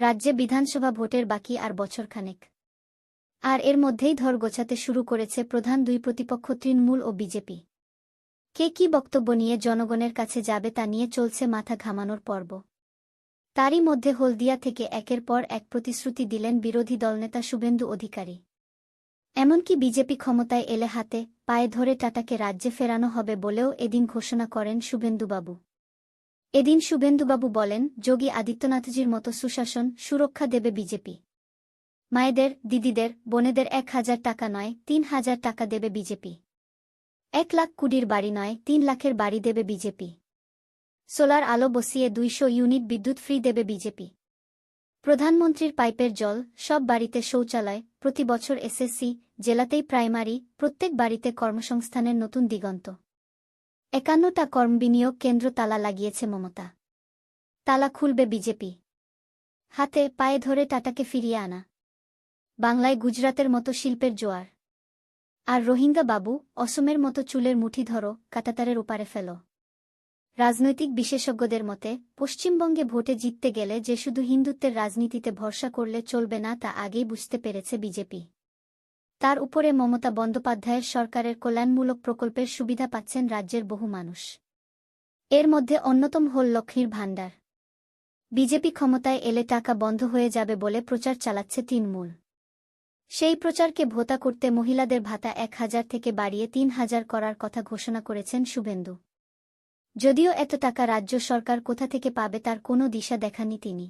রাজ্যে বিধানসভা ভোটের বাকি আর বছরখানেক। আর এর মধ্যেই ধর গোছাতে শুরু করেছে প্রধান দুই প্রতিপক্ষ তৃণমূল ও বিজেপি। কে কি বক্তব্য নিয়ে জনগণের কাছে যাবে তা নিয়ে চলছে মাথা ঘামানোর পর্ব। তারই মধ্যে হলদিয়া থেকে একের পর এক প্রতিশ্রুতি দিলেন বিরোধী দলনেতা শুভেন্দু অধিকারী। এমনকি বিজেপি ক্ষমতায় এলে হাতে পায়ে ধরে টাটাকে রাজ্যে ফেরানো হবে বলেও এদিন ঘোষণা করেন শুভেন্দুবাবু। এদিন শুভেন্দুবাবু বলেন, যোগী আদিত্যনাথজির মতো সুশাসন সুরক্ষা দেবে বিজেপি। মায়েদের, দিদিদের, বোনেদের এক হাজার টাকা নয়, তিন হাজার টাকা দেবে বিজেপি। এক লাখ কুড়ির বাড়ি নয়, তিন লাখের বাড়ি দেবে বিজেপি। সোলার আলো বসিয়ে দুইশো ইউনিট বিদ্যুৎ ফ্রি দেবে বিজেপি। প্রধানমন্ত্রীর পাইপের জল সব বাড়িতে শৌচালয়, প্রতি বছর এসএসসি, জেলাতেই প্রাইমারি, প্রত্যেক বাড়িতে কর্মসংস্থানের নতুন দিগন্ত। একান্নটা কর্ম বিনিয়োগ কেন্দ্র তালা লাগিয়েছে মমতা। তালা খুলবে বিজেপি। হাতে পায়ে ধরে টাটাকে ফিরিয়ে আনা। বাংলায় গুজরাতের মতো শিল্পের জোয়ার। আর রোহিঙ্গা বাবু অসমের মতো চুলের মুঠি ধরো, কাটাতারের ওপারে ফেল। রাজনৈতিক বিশেষজ্ঞদের মতে, পশ্চিমবঙ্গে ভোটে জিততে গেলে যে শুধু হিন্দুত্বের রাজনীতিতে ভরসা করলে চলবে না তা আগেই বুঝতে পেরেছে বিজেপি। তার উপরে মমতা বন্দ্যোপাধ্যায়ের সরকারের কল্যাণমূলক প্রকল্পের সুবিধা পাচ্ছেন রাজ্যের বহু মানুষ। এর মধ্যে অন্যতম হল লক্ষ্মীর ভাণ্ডার। বিজেপি ক্ষমতায় এলে টাকা বন্ধ হয়ে যাবে বলে প্রচার চালাচ্ছে তৃণমূল। সেই প্রচারকে ভোতা করতে মহিলাদের ভাতা এক হাজার থেকে বাড়িয়ে তিন হাজার করার কথা ঘোষণা করেছেন শুভেন্দু। যদিও এত টাকা রাজ্য সরকার কোথা থেকে পাবে তার কোনো দিশা দেখাননি তিনি।